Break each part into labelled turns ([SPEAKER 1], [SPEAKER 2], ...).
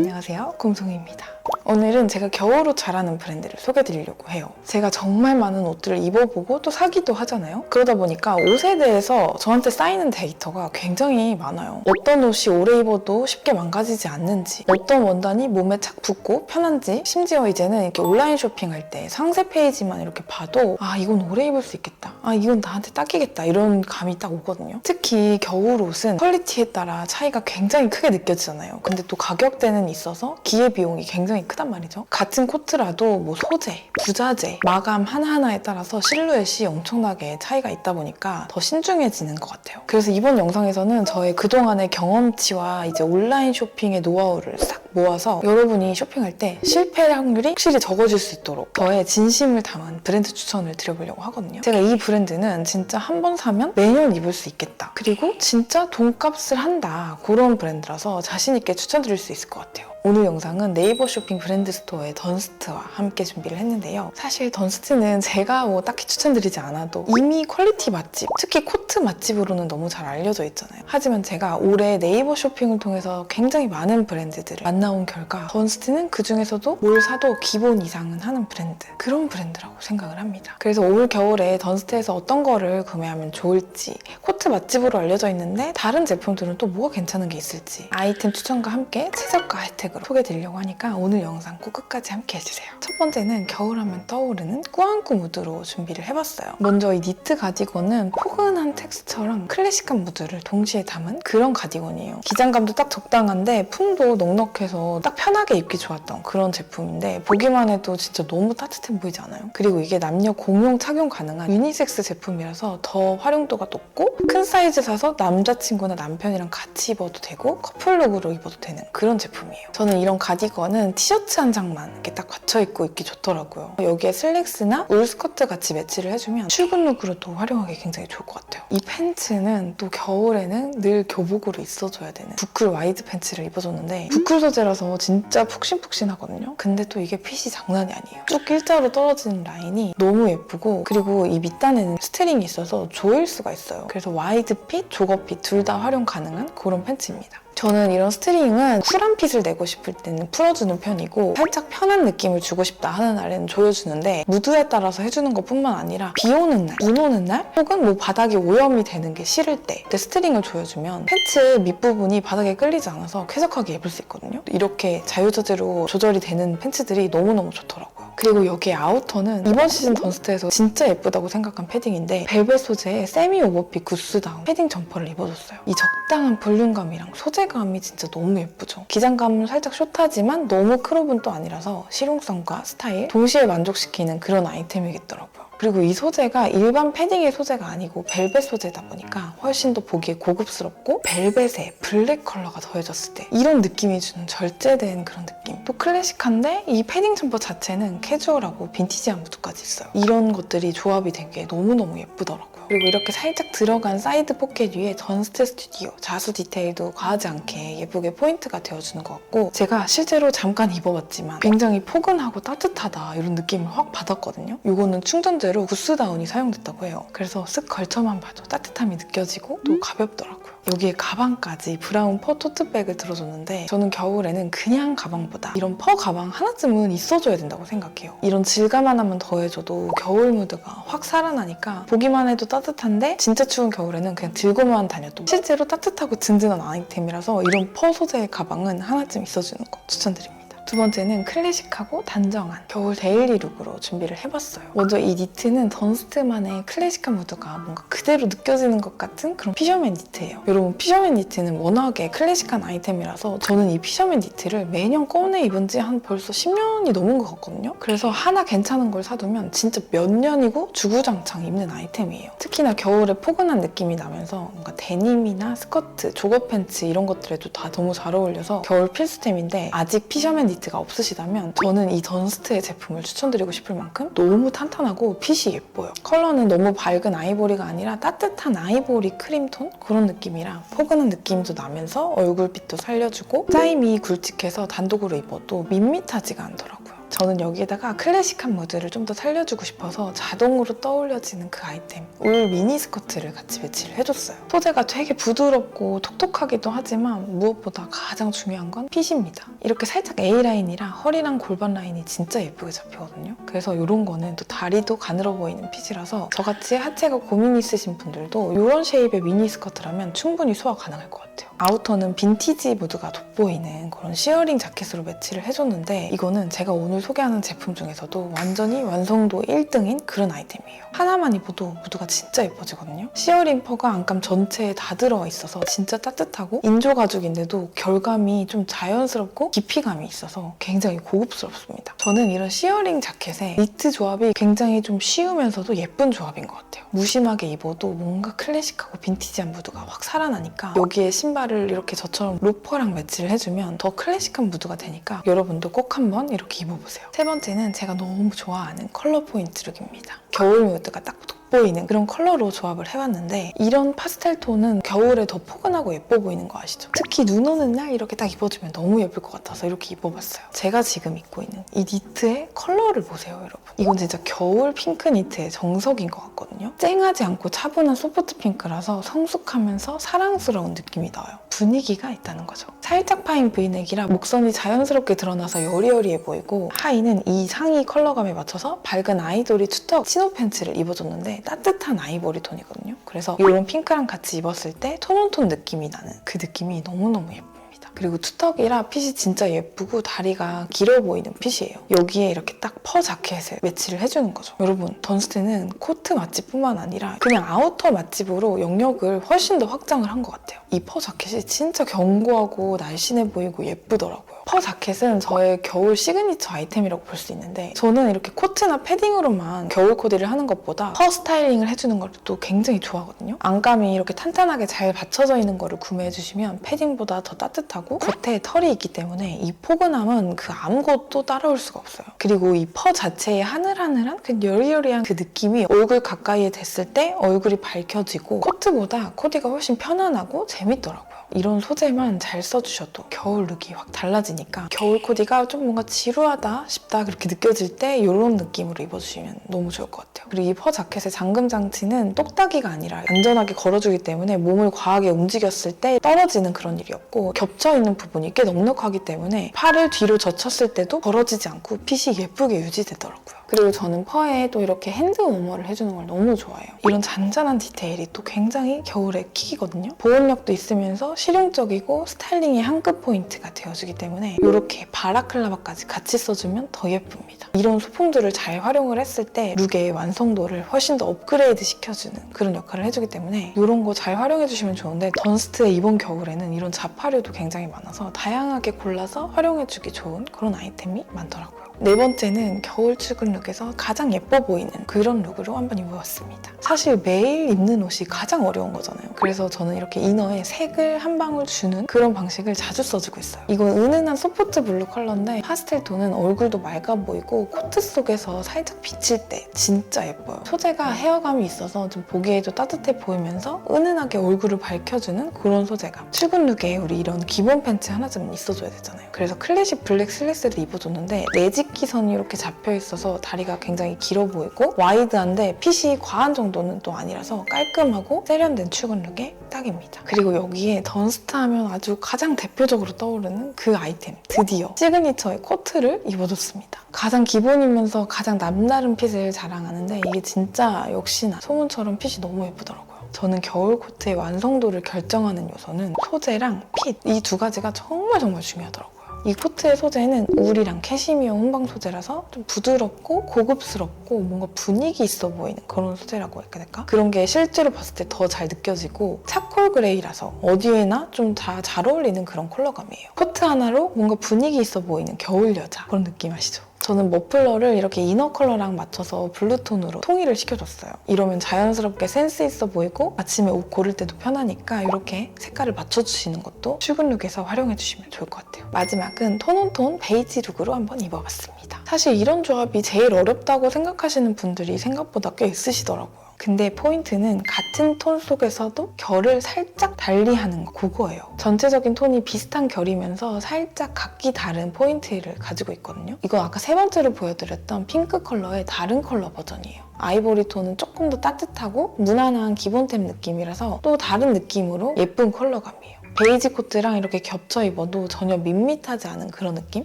[SPEAKER 1] 안녕하세요. 곰송이입니다. 오늘은 제가 겨울옷 잘하는 브랜드를 소개드리려고 해요. 제가 정말 많은 옷들을 입어보고 또 사기도 하잖아요. 그러다 보니까 옷에 대해서 저한테 쌓이는 데이터가 굉장히 많아요. 어떤 옷이 오래 입어도 쉽게 망가지지 않는지, 어떤 원단이 몸에 착 붙고 편한지, 심지어 이제는 이렇게 온라인 쇼핑할 때 상세 페이지만 이렇게 봐도 아 이건 오래 입을 수 있겠다. 아 이건 나한테 딱이겠다. 이런 감이 딱 오거든요. 특히 겨울 옷은 퀄리티에 따라 차이가 굉장히 크게 느껴지잖아요. 근데 또 가격대는 있어서 기회 비용이 굉장히 크단 말이죠. 같은 코트라도 뭐 소재, 부자재, 마감 하나하나에 따라서 실루엣이 엄청나게 차이가 있다 보니까 더 신중해지는 것 같아요. 그래서 이번 영상에서는 저의 그동안의 경험치와 이제 온라인 쇼핑의 노하우를 싹 모아서 여러분이 쇼핑할 때 실패 확률이 확실히 적어질 수 있도록 저의 진심을 담은 브랜드 추천을 드려보려고 하거든요. 제가 이 브랜드는 진짜 한 번 사면 매년 입을 수 있겠다. 그리고 진짜 돈값을 한다. 그런 브랜드라서 자신있게 추천드릴 수 있을 것 같아요. 오늘 영상은 네이버 쇼핑 브랜드 스토어의 던스트와 함께 준비를 했는데요. 사실 던스트는 제가 뭐 딱히 추천드리지 않아도 이미 퀄리티 맛집, 특히 코트 맛집으로는 너무 잘 알려져 있잖아요. 하지만 제가 올해 네이버 쇼핑을 통해서 굉장히 많은 브랜드들을 만나온 결과 던스트는 그 중에서도 뭘 사도 기본 이상은 하는 브랜드 그런 브랜드라고 생각을 합니다. 그래서 올 겨울에 던스트에서 어떤 거를 구매하면 좋을지 코트 맛집으로 알려져 있는데 다른 제품들은 또 뭐가 괜찮은 게 있을지 아이템 추천과 함께 최저가 혜택 으로 소개드리려고 하니까 오늘 영상 꼭 끝까지 함께 해주세요. 첫 번째는 겨울하면 떠오르는 꾸안꾸 무드로 준비를 해봤어요. 먼저 이 니트 가디건은 포근한 텍스처랑 클래식한 무드를 동시에 담은 그런 가디건이에요. 기장감도 딱 적당한데 품도 넉넉해서 딱 편하게 입기 좋았던 그런 제품인데 보기만 해도 진짜 너무 따뜻해 보이지 않아요? 그리고 이게 남녀 공용 착용 가능한 유니섹스 제품이라서 더 활용도가 높고 큰 사이즈 사서 남자친구나 남편이랑 같이 입어도 되고 커플룩으로 입어도 되는 그런 제품이에요. 저는 이런 가디건은 티셔츠 한 장만 이렇게 딱 받쳐 입고 입기 좋더라고요. 여기에 슬랙스나 울 스커트 같이 매치를 해주면 출근 룩으로도 활용하기 굉장히 좋을 것 같아요. 이 팬츠는 또 겨울에는 늘 교복으로 있어줘야 되는 부클 와이드 팬츠를 입어줬는데 부클 소재라서 진짜 푹신푹신하거든요. 근데 또 이게 핏이 장난이 아니에요. 쭉 일자로 떨어지는 라인이 너무 예쁘고 그리고 이 밑단에는 스트링이 있어서 조일 수가 있어요. 그래서 와이드 핏, 조거 핏 둘 다 활용 가능한 그런 팬츠입니다. 저는 이런 스트링은 쿨한 핏을 내고 싶을 때는 풀어주는 편이고 살짝 편한 느낌을 주고 싶다 하는 날에는 조여주는데 무드에 따라서 해주는 것뿐만 아니라 비 오는 날, 눈 오는 날 혹은 뭐 바닥이 오염이 되는 게 싫을 때 그때 스트링을 조여주면 팬츠 밑부분이 바닥에 끌리지 않아서 쾌적하게 입을 수 있거든요. 이렇게 자유자재로 조절이 되는 팬츠들이 너무너무 좋더라고요. 그리고 여기 아우터는 이번 시즌 던스트에서 진짜 예쁘다고 생각한 패딩인데 벨벳 소재의 세미 오버핏 구스다운 패딩 점퍼를 입어줬어요. 이 적당한 볼륨감이랑 소재감이 진짜 너무 예쁘죠. 기장감은 살짝 숏하지만 너무 크롭은 또 아니라서 실용성과 스타일 동시에 만족시키는 그런 아이템이겠더라고요. 그리고 이 소재가 일반 패딩의 소재가 아니고 벨벳 소재다 보니까 훨씬 더 보기에 고급스럽고 벨벳에 블랙 컬러가 더해졌을 때 이런 느낌이 주는 절제된 그런 느낌. 또 클래식한데 이 패딩 점퍼 자체는 캐주얼하고 빈티지한 무드까지 있어요. 이런 것들이 조합이 된 게 너무너무 예쁘더라고요. 그리고 이렇게 살짝 들어간 사이드 포켓 위에 던스트 스튜디오 자수 디테일도 과하지 않게 예쁘게 포인트가 되어주는 것 같고 제가 실제로 잠깐 입어봤지만 굉장히 포근하고 따뜻하다 이런 느낌을 확 받았거든요. 이거는 충전재로 구스다운이 사용됐다고 해요. 그래서 쓱 걸쳐만 봐도 따뜻함이 느껴지고 또 가볍더라고요. 여기에 가방까지 브라운 퍼 토트백을 들어줬는데 저는 겨울에는 그냥 가방보다 이런 퍼 가방 하나쯤은 있어줘야 된다고 생각해요. 이런 질감 하나만 더해줘도 겨울 무드가 확 살아나니까 보기만 해도 따뜻한데 진짜 추운 겨울에는 그냥 들고만 다녀도 실제로 따뜻하고 든든한 아이템이라서 이런 퍼 소재의 가방은 하나쯤 있어주는 거 추천드립니다. 두 번째는 클래식하고 단정한 겨울 데일리 룩으로 준비를 해봤어요. 먼저 이 니트는 던스트만의 클래식한 무드가 뭔가 그대로 느껴지는 것 같은 그런 피셔맨 니트예요. 여러분 피셔맨 니트는 워낙에 클래식한 아이템이라서 저는 이 피셔맨 니트를 매년 꺼내 입은 지 한 벌써 10년이 넘은 것 같거든요. 그래서 하나 괜찮은 걸 사두면 진짜 몇 년이고 주구장창 입는 아이템이에요. 특히나 겨울에 포근한 느낌이 나면서 뭔가 데님이나 스커트, 조거 팬츠 이런 것들에도 다 너무 잘 어울려서 겨울 필수템인데 아직 피셔맨 니트 가 없으시다면 저는 이 던스트의 제품을 추천드리고 싶을 만큼 너무 탄탄하고 핏이 예뻐요. 컬러는 너무 밝은 아이보리가 아니라 따뜻한 아이보리 크림톤 그런 느낌이라 포근한 느낌도 나면서 얼굴빛도 살려주고 짜임이 굵직해서 단독으로 입어도 밋밋하지가 않더라고요. 저는 여기에다가 클래식한 무드를 좀 더 살려주고 싶어서 자동으로 떠올려지는 그 아이템 울 미니 스커트를 같이 매치를 해줬어요. 소재가 되게 부드럽고 톡톡하기도 하지만 무엇보다 가장 중요한 건 핏입니다. 이렇게 살짝 A라인이라 허리랑 골반 라인이 진짜 예쁘게 잡히거든요. 그래서 이런 거는 또 다리도 가늘어 보이는 핏이라서 저같이 하체가 고민 있으신 분들도 이런 쉐입의 미니 스커트라면 충분히 소화 가능할 것 같아요. 아우터는 빈티지 무드가 돋보이는 그런 시어링 자켓으로 매치를 해줬는데 이거는 제가 오늘 소개하는 제품 중에서도 완전히 완성도 1등인 그런 아이템이에요. 하나만 입어도 무드가 진짜 예뻐지거든요. 시어링 퍼가 안감 전체에 다 들어와 있어서 진짜 따뜻하고 인조 가죽인데도 결감이 좀 자연스럽고 깊이감이 있어서 굉장히 고급스럽습니다. 저는 이런 시어링 자켓에 니트 조합이 굉장히 좀 쉬우면서도 예쁜 조합인 것 같아요. 무심하게 입어도 뭔가 클래식하고 빈티지한 무드가 확 살아나니까 여기에 신발을 이렇게 저처럼 로퍼랑 매치를 해주면 더 클래식한 무드가 되니까 여러분도 꼭 한번 이렇게 입어 보세요. 세 번째는 제가 너무 좋아하는 컬러 포인트 룩입니다. 겨울 무드가 딱 돋보이는 그런 컬러로 조합을 해왔는데 이런 파스텔 톤은 겨울에 더 포근하고 예뻐 보이는 거 아시죠? 특히 눈 오는 날 이렇게 딱 입어주면 너무 예쁠 것 같아서 이렇게 입어봤어요. 제가 지금 입고 있는 이 니트의 컬러를 보세요, 여러분. 이건 진짜 겨울 핑크 니트의 정석인 것 같거든요. 쨍하지 않고 차분한 소프트 핑크라서 성숙하면서 사랑스러운 느낌이 나요. 분위기가 있다는 거죠. 살짝 파인 브이넥이라 목선이 자연스럽게 드러나서 여리여리해 보이고 하의는 이 상의 컬러감에 맞춰서 밝은 아이보리 투턱 치노 팬츠를 입어줬는데 따뜻한 아이보리 톤이거든요. 그래서 이런 핑크랑 같이 입었을 때 톤온톤 느낌이 나는 그 느낌이 너무너무 예뻐요. 그리고 투턱이라 핏이 진짜 예쁘고 다리가 길어 보이는 핏이에요. 여기에 이렇게 딱 퍼 자켓을 매치를 해주는 거죠. 여러분, 던스트는 코트 맛집뿐만 아니라 그냥 아우터 맛집으로 영역을 훨씬 더 확장을 한 것 같아요. 이 퍼 자켓이 진짜 견고하고 날씬해 보이고 예쁘더라고요. 퍼 자켓은 저의 겨울 시그니처 아이템이라고 볼 수 있는데 저는 이렇게 코트나 패딩으로만 겨울 코디를 하는 것보다 퍼 스타일링을 해주는 걸 또 굉장히 좋아하거든요. 안감이 이렇게 탄탄하게 잘 받쳐져 있는 거를 구매해 주시면 패딩보다 더 따뜻하고 겉에 털이 있기 때문에 이 포근함은 그 아무것도 따라올 수가 없어요. 그리고 이 퍼 자체의 하늘하늘한 그 여리여리한 그 느낌이 얼굴 가까이에 댔을 때 얼굴이 밝혀지고 코트보다 코디가 훨씬 편안하고 재밌더라고요. 이런 소재만 잘 써주셔도 겨울 룩이 확 달라지니까 겨울 코디가 좀 뭔가 지루하다 싶다 그렇게 느껴질 때 이런 느낌으로 입어주시면 너무 좋을 것 같아요. 그리고 이 퍼 자켓의 잠금 장치는 똑딱이가 아니라 안전하게 걸어주기 때문에 몸을 과하게 움직였을 때 떨어지는 그런 일이 없고 겹쳐있는 부분이 꽤 넉넉하기 때문에 팔을 뒤로 젖혔을 때도 벌어지지 않고 핏이 예쁘게 유지되더라고요. 그리고 저는 퍼에 또 이렇게 핸드 워머를 해주는 걸 너무 좋아해요. 이런 잔잔한 디테일이 또 굉장히 겨울에 킥이거든요. 보온력도 있으면서 실용적이고 스타일링의 한 끗 포인트가 되어주기 때문에 이렇게 바라클라바까지 같이 써주면 더 예쁩니다. 이런 소품들을 잘 활용을 했을 때 룩의 완성도를 훨씬 더 업그레이드 시켜주는 그런 역할을 해주기 때문에 이런 거 잘 활용해주시면 좋은데 던스트의 이번 겨울에는 이런 자파류도 굉장히 많아서 다양하게 골라서 활용해주기 좋은 그런 아이템이 많더라고요. 네 번째는 겨울 출근 룩에서 가장 예뻐 보이는 그런 룩으로 한번 입어봤습니다. 사실 매일 입는 옷이 가장 어려운 거잖아요. 그래서 저는 이렇게 이너에 색을 한 방울 주는 그런 방식을 자주 써주고 있어요. 이건 은은한 소프트 블루 컬러인데 파스텔 톤은 얼굴도 맑아 보이고 코트 속에서 살짝 비칠 때 진짜 예뻐요. 소재가 헤어감이 있어서 좀 보기에도 따뜻해 보이면서 은은하게 얼굴을 밝혀주는 그런 소재감. 출근 룩에 우리 이런 기본 팬츠 하나쯤 있어줘야 되잖아요. 그래서 클래식 블랙 슬랙스를 입어줬는데 매직 기선이 이렇게 잡혀 있어서 다리가 굉장히 길어 보이고 와이드한데 핏이 과한 정도는 또 아니라서 깔끔하고 세련된 출근 룩의 딱입니다. 그리고 여기에 던스트 하면 아주 가장 대표적으로 떠오르는 그 아이템 드디어 시그니처의 코트를 입어줬습니다. 가장 기본이면서 가장 남다른 핏을 자랑하는데 이게 진짜 역시나 소문처럼 핏이 너무 예쁘더라고요. 저는 겨울 코트의 완성도를 결정하는 요소는 소재랑 핏 이 두 가지가 정말 정말 중요하더라고요. 이 코트의 소재는 울이랑 캐시미어 혼방 소재라서 좀 부드럽고 고급스럽고 뭔가 분위기 있어 보이는 그런 소재라고 해야 될까? 그런 게 실제로 봤을 때 더 잘 느껴지고 차콜 그레이라서 어디에나 좀 다 잘 어울리는 그런 컬러감이에요. 코트 하나로 뭔가 분위기 있어 보이는 겨울 여자 그런 느낌 아시죠? 저는 머플러를 이렇게 이너 컬러랑 맞춰서 블루톤으로 통일을 시켜줬어요. 이러면 자연스럽게 센스 있어 보이고 아침에 옷 고를 때도 편하니까 이렇게 색깔을 맞춰주시는 것도 출근 룩에서 활용해주시면 좋을 것 같아요. 마지막은 톤온톤 베이지 룩으로 한번 입어봤습니다. 사실 이런 조합이 제일 어렵다고 생각하시는 분들이 생각보다 꽤 있으시더라고요. 근데 포인트는 같은 톤 속에서도 결을 살짝 달리 하는 거 그거예요. 전체적인 톤이 비슷한 결이면서 살짝 각기 다른 포인트를 가지고 있거든요. 이거 아까 세 번째로 보여드렸던 핑크 컬러의 다른 컬러 버전이에요. 아이보리 톤은 조금 더 따뜻하고 무난한 기본템 느낌이라서 또 다른 느낌으로 예쁜 컬러감이에요. 베이지 코트랑 이렇게 겹쳐 입어도 전혀 밋밋하지 않은 그런 느낌?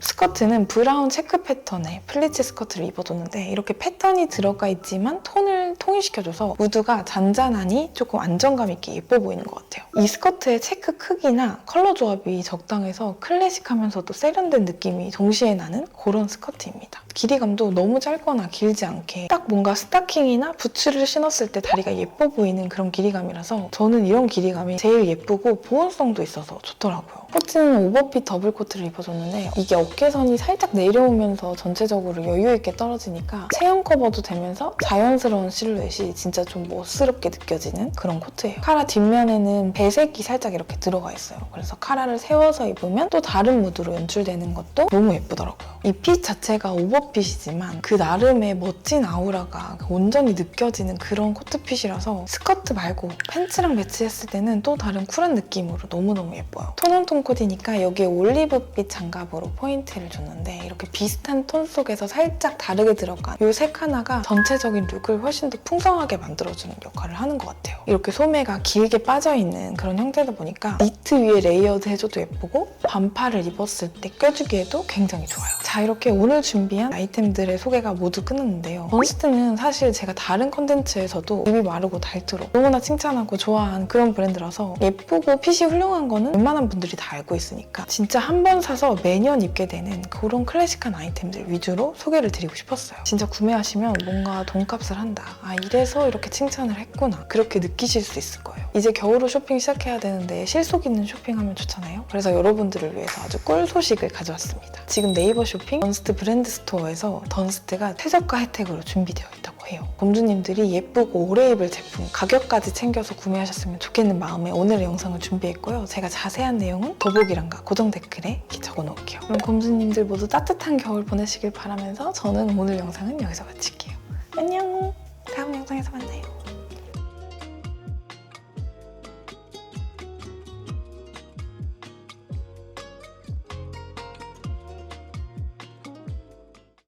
[SPEAKER 1] 스커트는 브라운 체크 패턴의 플리츠 스커트를 입어줬는데 이렇게 패턴이 들어가 있지만 톤을 통일시켜줘서 무드가 잔잔하니 조금 안정감 있게 예뻐 보이는 것 같아요. 이 스커트의 체크 크기나 컬러 조합이 적당해서 클래식하면서도 세련된 느낌이 동시에 나는 그런 스커트입니다. 길이감도 너무 짧거나 길지 않게 딱 뭔가 스타킹이나 부츠를 신었을 때 다리가 예뻐 보이는 그런 길이감이라서 저는 이런 길이감이 제일 예쁘고 보온성도 있어서 좋더라고요. 코트는 오버핏 더블 코트를 입어줬는데 이게 어깨선이 살짝 내려오면서 전체적으로 여유 있게 떨어지니까 체형 커버도 되면서 자연스러운 실루엣이 진짜 좀 멋스럽게 느껴지는 그런 코트예요. 카라 뒷면에는 배색이 살짝 이렇게 들어가 있어요. 그래서 카라를 세워서 입으면 또 다른 무드로 연출되는 것도 너무 예쁘더라고요. 이 핏 자체가 오버 핏이지만 그 나름의 멋진 아우라가 온전히 느껴지는 그런 코트핏이라서 스커트 말고 팬츠랑 매치했을 때는 또 다른 쿨한 느낌으로 너무너무 예뻐요. 톤온톤 코디니까 여기에 올리브빛 장갑으로 포인트를 줬는데 이렇게 비슷한 톤 속에서 살짝 다르게 들어간 이 색 하나가 전체적인 룩을 훨씬 더 풍성하게 만들어주는 역할을 하는 것 같아요. 이렇게 소매가 길게 빠져있는 그런 형태다 보니까 니트 위에 레이어드 해줘도 예쁘고 반팔을 입었을 때 껴주기에도 굉장히 좋아요. 자 이렇게 오늘 준비한 아이템들의 소개가 모두 끝났는데요. 번스트는 사실 제가 다른 컨텐츠에서도 입이 마르고 닳도록 너무나 칭찬하고 좋아한 그런 브랜드라서 예쁘고 핏이 훌륭한 거는 웬만한 분들이 다 알고 있으니까 진짜 한 번 사서 매년 입게 되는 그런 클래식한 아이템들 위주로 소개를 드리고 싶었어요. 진짜 구매하시면 뭔가 돈값을 한다. 아 이래서 이렇게 칭찬을 했구나. 그렇게 느끼실 수 있을 거예요. 이제 겨울로 쇼핑 시작해야 되는데 실속 있는 쇼핑하면 좋잖아요. 그래서 여러분들을 위해서 아주 꿀 소식을 가져왔습니다. 지금 네이버 쇼핑 던스트 브랜드 스토어 에서 던스트가 최저가 혜택으로 준비되어 있다고 해요. 공주님들이 예쁘고 오래 입을 제품 가격까지 챙겨서 구매하셨으면 좋겠는 마음에 오늘의 영상을 준비했고요. 제가 자세한 내용은 더보기란가 고정 댓글에 적어놓을게요. 그럼 공주님들 모두 따뜻한 겨울 보내시길 바라면서 저는 오늘 영상은 여기서 마칠게요. 안녕! 다음 영상에서 만나요.